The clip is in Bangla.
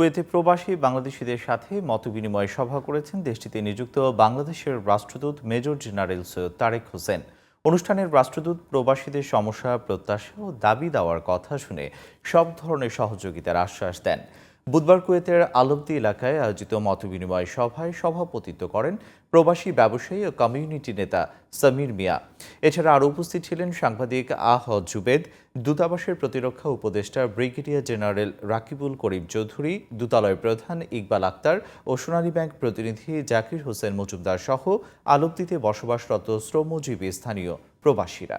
কুয়েতে প্রবাসী বাংলাদেশিদের সাথে মতবিনিময় সভা করেছেন দেশটিতে নিযুক্ত বাংলাদেশের রাষ্ট্রদূত মেজর জেনারেল সৈয়দ তারেক হোসেন। অনুষ্ঠানের রাষ্ট্রদূত প্রবাসীদের সমস্যা, প্রত্যাশা ও দাবি দেওয়ার কথা শুনে সব ধরনের সহযোগিতার আশ্বাস দেন। বুধবার কুয়েতের আলবদি এলাকায় আয়োজিত মতবিনিময় সভায় সভাপতিত্ব করেন প্রবাসী ব্যবসায়ী ও কমিউনিটি নেতা সমীর মিয়া। এছাড়া আরও উপস্থিত ছিলেন সাংবাদিক আহ জুবেদ, দূতাবাসের প্রতিরক্ষা উপদেষ্টা ব্রিগেডিয়ার জেনারেল রাকিবুল করিম চৌধুরী, দূতালয় প্রধান ইকবাল আক্তার ও সোনালী ব্যাংক প্রতিনিধি জাকির হোসেন মজুমদার সহ আলবদিতে বসবাসরত শ্রমজীবী স্থানীয় প্রবাসীরা।